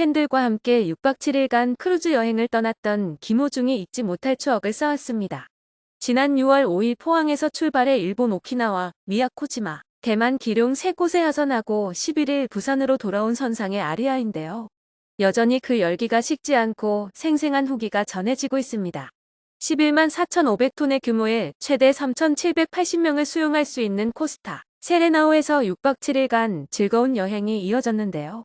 팬들과 함께 6박 7일간 크루즈 여행을 떠났던 김호중이 잊지 못할 추억을 쌓았습니다. 지난 6월 5일 포항에서 출발해 일본 오키나와 미야코지마, 대만 기룡 세 곳에 하선하고 11일 부산으로 돌아온 선상의 아리아인데요. 여전히 그 열기가 식지 않고 생생한 후기가 전해지고 있습니다. 11만 4,500톤의 규모의 최대 3,780명을 수용할 수 있는 코스타 세레나오에서 6박 7일간 즐거운 여행이 이어졌는데요.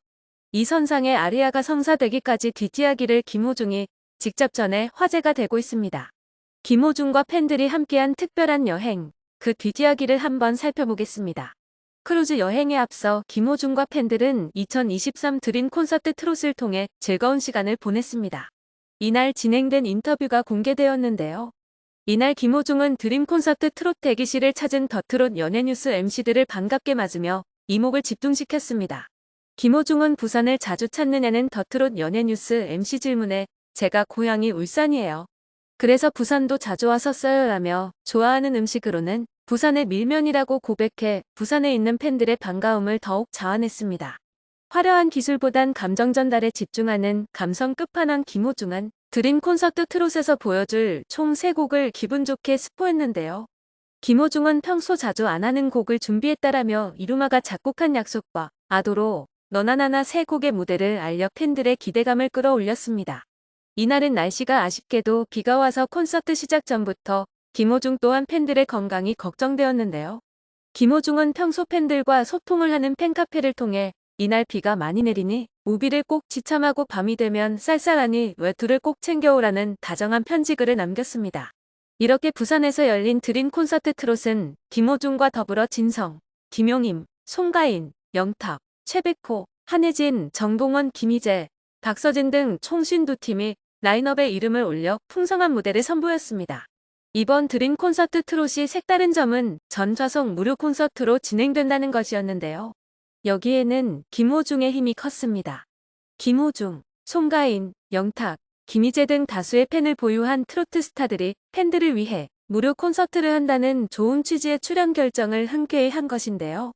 이 선상의 아리아가 성사되기까지 뒷이야기를 김호중이 직접 전해 화제가 되고 있습니다. 김호중과 팬들이 함께한 특별한 여행, 그 뒷이야기를 한번 살펴보겠습니다. 크루즈 여행에 앞서 김호중과 팬들은 2023 드림 콘서트 트롯을 통해 즐거운 시간을 보냈습니다. 이날 진행된 인터뷰가 공개되었는데요. 이날 김호중은 드림 콘서트 트롯 대기실을 찾은 더 트롯 연예뉴스 MC들을 반갑게 맞으며 이목을 집중시켰습니다. 김호중은 부산을 자주 찾느냐는 더 트롯 연예뉴스 MC 질문에 제가 고향이 울산이에요. 그래서 부산도 자주 왔었어요 라며 좋아하는 음식으로는 부산의 밀면이라고 고백해 부산에 있는 팬들의 반가움을 더욱 자아냈습니다. 화려한 기술보단 감정 전달에 집중하는 감성 끝판왕 김호중은 드림 콘서트 트롯에서 보여줄 총 3곡을 기분 좋게 스포했는데요. 김호중은 평소 자주 안 하는 곡을 준비했다라며 이루마가 작곡한 약속과 아도로 너나나나 세 곡의 무대를 알려 팬들의 기대감을 끌어올렸습니다. 이날은 날씨가 아쉽게도 비가 와서 콘서트 시작 전부터 김호중 또한 팬들의 건강이 걱정되었는데요. 김호중은 평소 팬들과 소통을 하는 팬카페를 통해 이날 비가 많이 내리니 우비를 꼭 지참하고 밤이 되면 쌀쌀하니 외투를 꼭 챙겨오라는 다정한 편지글을 남겼습니다. 이렇게 부산에서 열린 드림 콘서트 트롯은 김호중과 더불어 진성, 김용임, 송가인, 영탁, 최백호, 한혜진, 정동원, 김희재, 박서진 등 총 52팀이 라인업에 이름을 올려 풍성한 무대를 선보였습니다. 이번 드림 콘서트 트롯이 색다른 점은 전 좌석 무료 콘서트로 진행된다는 것이었는데요. 여기에는 김호중의 힘이 컸습니다. 김호중, 송가인, 영탁, 김희재 등 다수의 팬을 보유한 트로트 스타들이 팬들을 위해 무료 콘서트를 한다는 좋은 취지의 출연 결정을 흔쾌히 한 것인데요.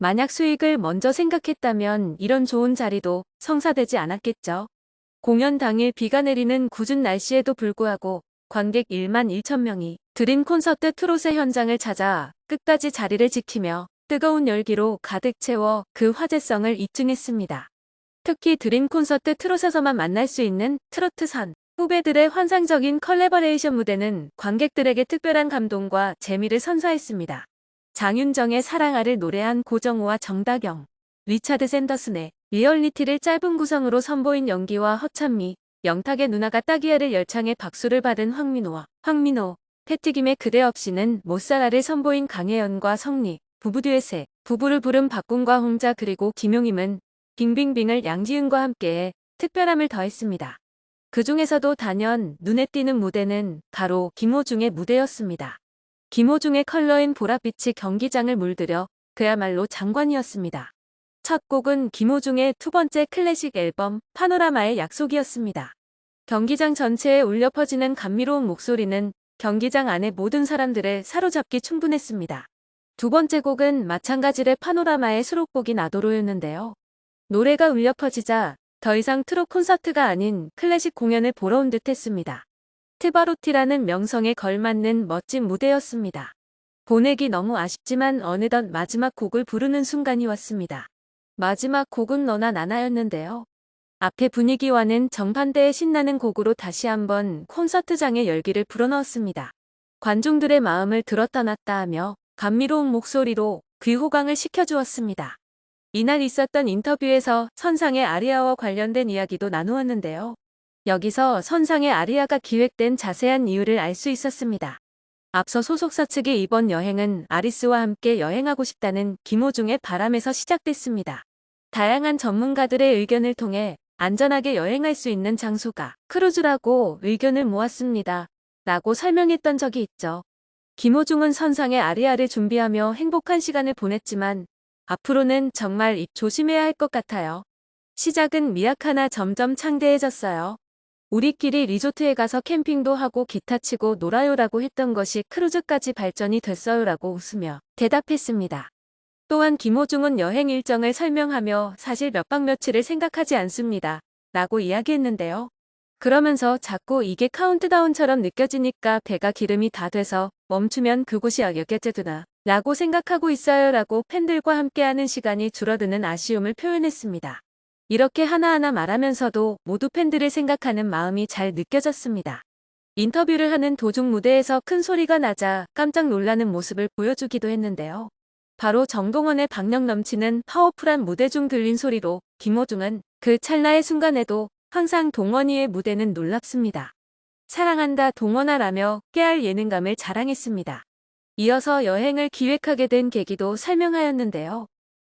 만약 수익을 먼저 생각했다면 이런 좋은 자리도 성사되지 않았겠죠. 공연 당일 비가 내리는 궂은 날씨에도 불구하고 관객 1만 1천 명이 드림 콘서트 트롯의 현장을 찾아 끝까지 자리를 지키며 뜨거운 열기로 가득 채워 그 화제성을 입증했습니다. 특히 드림 콘서트 트롯에서만 만날 수 있는 트로트선 후배들의 환상적인 컬래버레이션 무대는 관객들에게 특별한 감동과 재미를 선사했습니다. 장윤정의 사랑아를 노래한 고정우와 정다경, 리차드 샌더슨의 리얼리티를 짧은 구성으로 선보인 연기와 허찬미, 영탁의 누나가 따기야를 열창해 박수를 받은 황민호와 황민호, 패티김의 그대 없이는 못살아를 선보인 강혜연과 성리, 부부 듀엣에 부부를 부른 박군과 홍자 그리고 김용임은 빙빙빙을 양지은과 함께해 특별함을 더했습니다. 그 중에서도 단연 눈에 띄는 무대는 바로 김호중의 무대였습니다. 김호중의 컬러인 보랏빛이 경기장을 물들여 그야말로 장관이었습니다. 첫 곡은 김호중의 두 번째 클래식 앨범 파노라마의 약속이었습니다. 경기장 전체에 울려 퍼지는 감미로운 목소리는 경기장 안의 모든 사람들을 사로잡기 충분했습니다. 두 번째 곡은 마찬가지로 파노라마의 수록곡인 아도로였는데요. 노래가 울려 퍼지자 더 이상 트롯 콘서트가 아닌 클래식 공연을 보러 온 듯 했습니다. 트바로티라는 명성에 걸맞는 멋진 무대였습니다. 보내기 너무 아쉽지만 어느덧 마지막 곡을 부르는 순간이 왔습니다. 마지막 곡은 너나 나나였는데요. 앞에 분위기와는 정반대의 신나는 곡으로 다시 한번 콘서트장의 열기를 불어넣었습니다. 관중들의 마음을 들었다 놨다 하며 감미로운 목소리로 귀호강을 시켜주었습니다. 이날 있었던 인터뷰에서 선상의 아리아와 관련된 이야기도 나누었는데요. 여기서 선상의 아리아가 기획된 자세한 이유를 알 수 있었습니다. 앞서 소속사 측이 이번 여행은 아리스와 함께 여행하고 싶다는 김호중의 바람에서 시작됐습니다. 다양한 전문가들의 의견을 통해 안전하게 여행할 수 있는 장소가 크루즈라고 의견을 모았습니다. 라고 설명했던 적이 있죠. 김호중은 선상의 아리아를 준비하며 행복한 시간을 보냈지만 앞으로는 정말 입 조심해야 할 것 같아요. 시작은 미약하나 점점 창대해졌어요. 우리끼리 리조트에 가서 캠핑도 하고 기타 치고 놀아요라고 했던 것이 크루즈까지 발전이 됐어요라고 웃으며 대답했습니다. 또한 김호중은 여행 일정을 설명하며 사실 몇 박 며칠을 생각하지 않습니다. 라고 이야기했는데요. 그러면서 자꾸 이게 카운트다운처럼 느껴지니까 배가 기름이 다 돼서 멈추면 그곳이 여겨제두나 라고 생각하고 있어요 라고 팬들과 함께하는 시간이 줄어드는 아쉬움을 표현했습니다. 이렇게 하나하나 말하면서도 모두 팬들을 생각하는 마음이 잘 느껴졌습니다. 인터뷰를 하는 도중 무대에서 큰 소리가 나자 깜짝 놀라는 모습을 보여주기도 했는데요. 바로 정동원의 박력 넘치는 파워풀한 무대 중 들린 소리로 김호중은 그 찰나의 순간에도 항상 동원이의 무대는 놀랍습니다. 사랑한다 동원아라며 깨알 예능감을 자랑했습니다. 이어서 여행을 기획하게 된 계기도 설명하였는데요.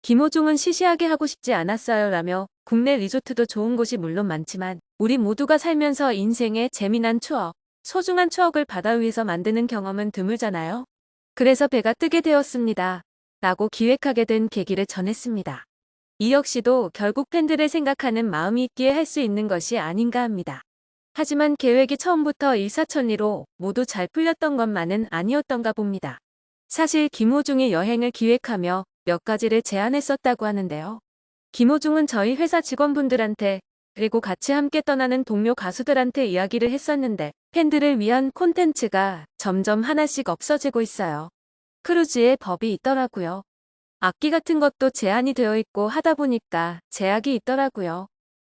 김호중은 시시하게 하고 싶지 않았어요 라며 국내 리조트도 좋은 곳이 물론 많지만 우리 모두가 살면서 인생의 재미난 추억, 소중한 추억을 바다 위에서 만드는 경험은 드물잖아요. 그래서 배가 뜨게 되었습니다. 라고 기획하게 된 계기를 전했습니다. 이 역시도 결국 팬들을 생각하는 마음이 있기에 할 수 있는 것이 아닌가 합니다. 하지만 계획이 처음부터 일사천리로 모두 잘 풀렸던 것만은 아니었던가 봅니다. 사실 김호중이 여행을 기획하며 몇 가지를 제안했었다고 하는데요. 김호중은 저희 회사 직원분들한테 그리고 같이 함께 떠나는 동료 가수들한테 이야기를 했었는데 팬들을 위한 콘텐츠가 점점 하나씩 없어지고 있어요. 크루즈에 법이 있더라고요. 악기 같은 것도 제한이 되어 있고 하다 보니까 제약이 있더라고요.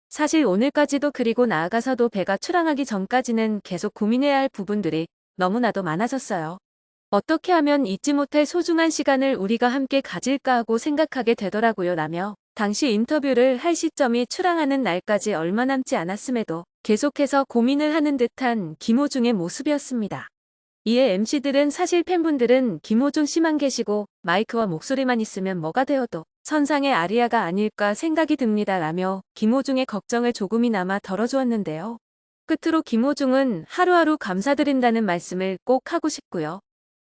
사실 오늘까지도 그리고 나아가서도 배가 출항하기 전까지는 계속 고민해야 할 부분들이 너무나도 많아졌어요. 어떻게 하면 잊지 못할 소중한 시간을 우리가 함께 가질까 하고 생각하게 되더라고요 라며 당시 인터뷰를 할 시점이 출항하는 날까지 얼마 남지 않았음에도 계속해서 고민을 하는 듯한 김호중의 모습이었습니다. 이에 MC들은 사실 팬분들은 김호중 씨만 계시고 마이크와 목소리만 있으면 뭐가 되어도 선상의 아리아가 아닐까 생각이 듭니다 라며 김호중의 걱정을 조금이나마 덜어주었는데요. 끝으로 김호중은 하루하루 감사드린다는 말씀을 꼭 하고 싶고요.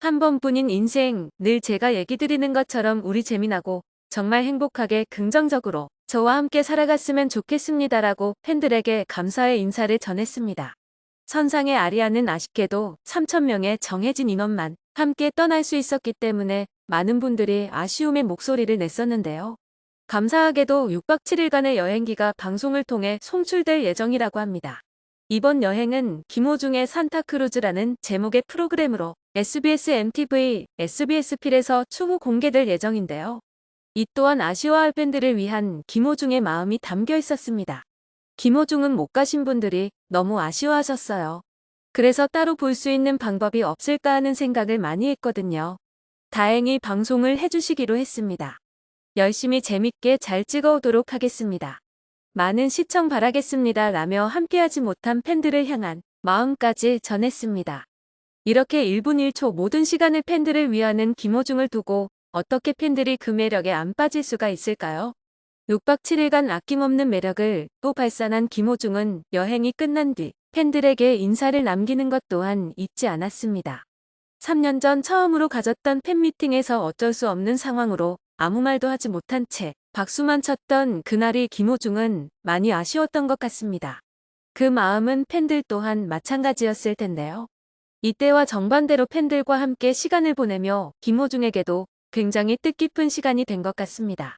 한 번뿐인 인생 늘 제가 얘기 드리는 것처럼 우리 재미나고 정말 행복하게 긍정적으로 저와 함께 살아갔으면 좋겠습니다라고 팬들에게 감사의 인사를 전했습니다. 선상의 아리아는 아쉽게도 3천명의 정해진 인원만 함께 떠날 수 있었기 때문에 많은 분들이 아쉬움의 목소리를 냈었는데요. 감사하게도 6박 7일간의 여행기가 방송을 통해 송출될 예정이라고 합니다. 이번 여행은 김호중의 산타크루즈라는 제목의 프로그램으로 SBS MTV, SBS 필에서 추후 공개될 예정인데요. 이 또한 아쉬워할 팬들을 위한 김호중의 마음이 담겨 있었습니다. 김호중은 못 가신 분들이 너무 아쉬워하셨어요. 그래서 따로 볼 수 있는 방법이 없을까 하는 생각을 많이 했거든요. 다행히 방송을 해주시기로 했습니다. 열심히 재밌게 잘 찍어오도록 하겠습니다. 많은 시청 바라겠습니다. 라며 함께하지 못한 팬들을 향한 마음까지 전했습니다. 이렇게 1분 1초 모든 시간을 팬들을 위하는 김호중을 두고 어떻게 팬들이 그 매력에 안 빠질 수가 있을까요? 6박 7일간 아낌없는 매력을 또 발산한 김호중은 여행이 끝난 뒤 팬들에게 인사를 남기는 것 또한 잊지 않았습니다. 3년 전 처음으로 가졌던 팬미팅에서 어쩔 수 없는 상황으로 아무 말도 하지 못한 채 박수만 쳤던 그날이 김호중은 많이 아쉬웠던 것 같습니다. 그 마음은 팬들 또한 마찬가지였을 텐데요. 이때와 정반대로 팬들과 함께 시간을 보내며 김호중에게도 굉장히 뜻깊은 시간이 된 것 같습니다.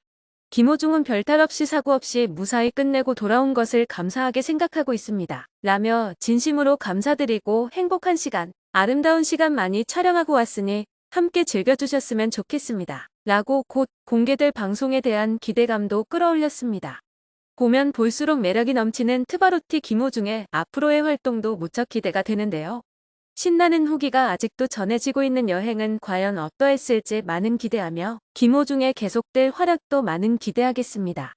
김호중은 별탈 없이 사고 없이 무사히 끝내고 돌아온 것을 감사하게 생각하고 있습니다. 라며 진심으로 감사드리고 행복한 시간, 아름다운 시간 많이 촬영하고 왔으니 함께 즐겨주셨으면 좋겠습니다. 라고 곧 공개될 방송에 대한 기대감도 끌어올렸습니다. 보면 볼수록 매력이 넘치는 트바로티 김호중의 앞으로의 활동도 무척 기대가 되는데요. 신나는 후기가 아직도 전해지고 있는 여행은 과연 어떠했을지 많은 기대하며 김호중의 계속될 활약도 많은 기대하겠습니다.